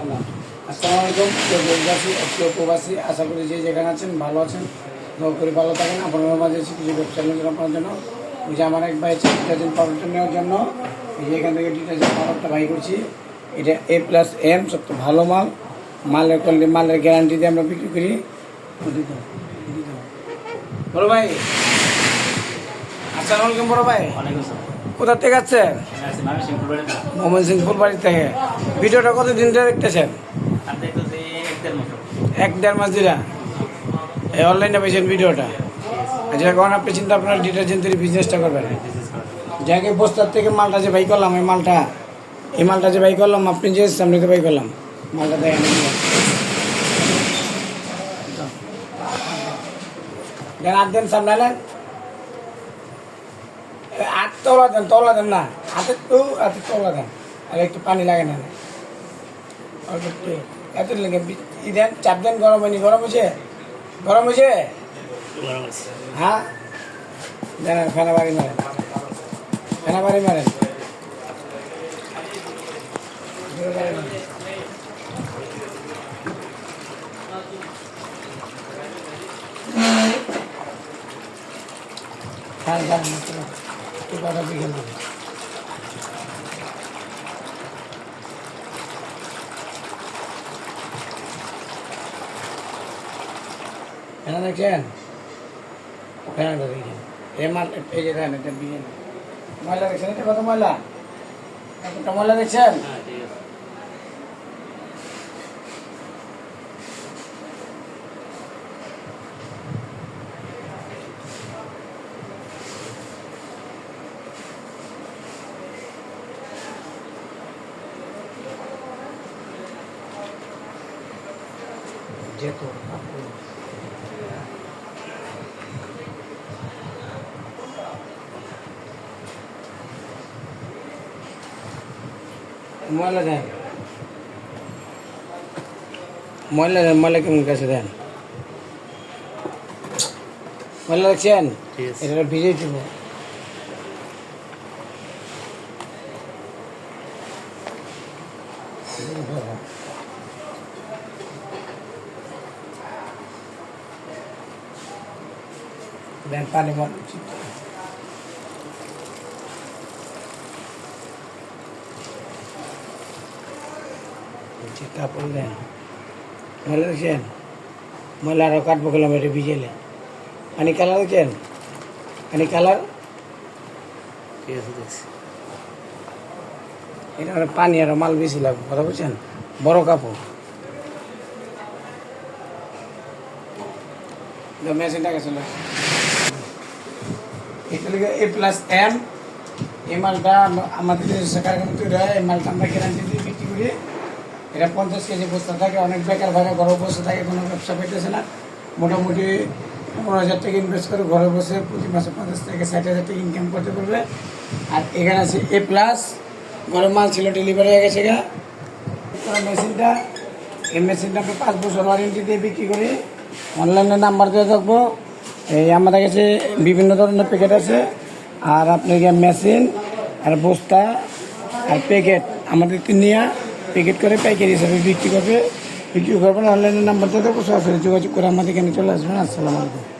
আল্লাহ আসসালামু আলাইকুম, প্রিয় দেশবাসী প্রবাসী, আশা করি যে যেখানে আছেন, ভালো আছেন। দোয়া করে ভালো থাকেন। আপনার মাঝে এসে কিছু ব্যবসা নিয়ে আপনার জন্য। ওই যে আমার এক ভাই আছে ডিটারজেন্ট পাউডারটা নেওয়ার জন্য। এই যে এখান থেকে ডিটারজেন্ট পাউডারটা বাই করছি। এটা এ প্লাস এম সব সবচেয়ে ভালো মাল। মালের কোয়ালিটি মালের গ্যারান্টি দিয়ে আমরা বিক্রি করি। বড় ভাই। আসসালামু আলাইকুম, বড় ভাই। ওয়ালাইকুম আসসালাম। কোথা থেকে আছি। মোহাম্মদ সিং ফুলবাড়ি থেকে। ভিডিওটা কতদিন ধরে দেখতেছেন? এক দেড় মাস দিলা এই অনলাইনে পেয়েছেন ভিডিওটা। আচ্ছা এখন আপনি চিন্তা আপনার ডিটারজেন্ট ডিটারজেন্টের বিজনেসটা করবেন। যাকে বস্তার থেকে মালটা যে বাই করলাম, এই মালটা এই মালটা যে বাই করলাম, আপনি যে সামনে বাই করলাম, মালটা দেখেন দেন হাত দেন সামনে তলা দেন তলা দেন না। হাতে তো, হাতে তলা দেন আর একটু পানি লাগে না। এত লেগে ই দেন, চাপ দেন, গরম হয়নি। গরম হয়েছে? গরম হয়েছে? হ্যাঁ? ফেনা বাড়ি মারেন। ফেনা বাড়ি মারেন। হ্যাঁ যান বিকেল দেবে ফেনা দেখছেন ফেনাটা দেখছেন এ মাল, এই যে দেখেন এটা বিরিয়ানি ময়লা দেখছেন? এটা কত ময়লা? একটা ময়লা দেখছেন? হ্যাঁ, ঠিক আছে। যেত ময়লা দেন ময়লা দেন ময়লা কেমন কাছে দেন ময়লা দেখছেন ঠিক আছে। এটা পানি মত কাপড় দেন ময়লা দেখছেন ময়লা আরও কাটবো গেলাম এটা ভিজেলে পানি কালার দেখছেন পানি কালার। এটা পানি আর মাল বেশি লাগবে কথা বলছেন বড় কাপড়। মেশিনটা গেছিল এটা লিখে এ প্লাস এম এই মালটা আমাদের কারখানা তৈরি এই মালটা আমরা গ্যারান্টি দিয়ে বিক্রি করি। এটা পঞ্চাশ কেজি বস্তা থাকে, অনেক বেকার ভাইরা ঘরে বসে থাকে, কোনো ব্যবসা পেতেছে না। মোটামুটি পনেরো হাজার টাকা ইনভেস্ট করে ঘরে বসে প্রতি মাসে পঞ্চাশ থেকে ষাট হাজার টাকা ইনকাম করতে পারবে। আর এখানে আছে এ প্লাস ঘরে মাল ছিল ডেলিভারি হয়ে গেছে গা। মেশিনটা এই মেশিনটা আমরা পাঁচ বছর ওয়ারেন্টি দিয়ে বিক্রি করি। অনলাইনে নাম্বার দিয়ে থাকব এই আমাদের কাছে বিভিন্ন ধরনের প্যাকেট আছে। আর আপনার মেশিন আর বস্তা, আর প্যাকেট আমাদের নিয়ে প্যাকেট করে পাইকারি হিসাবে বিক্রি করবে। বিক্রি করবেন অনলাইনের নাম্বার দিয়ে কোথাও সরাসরি যোগাযোগ করে আমাদের এখানে চলে আসবেন। আসসালামু আলাইকুম।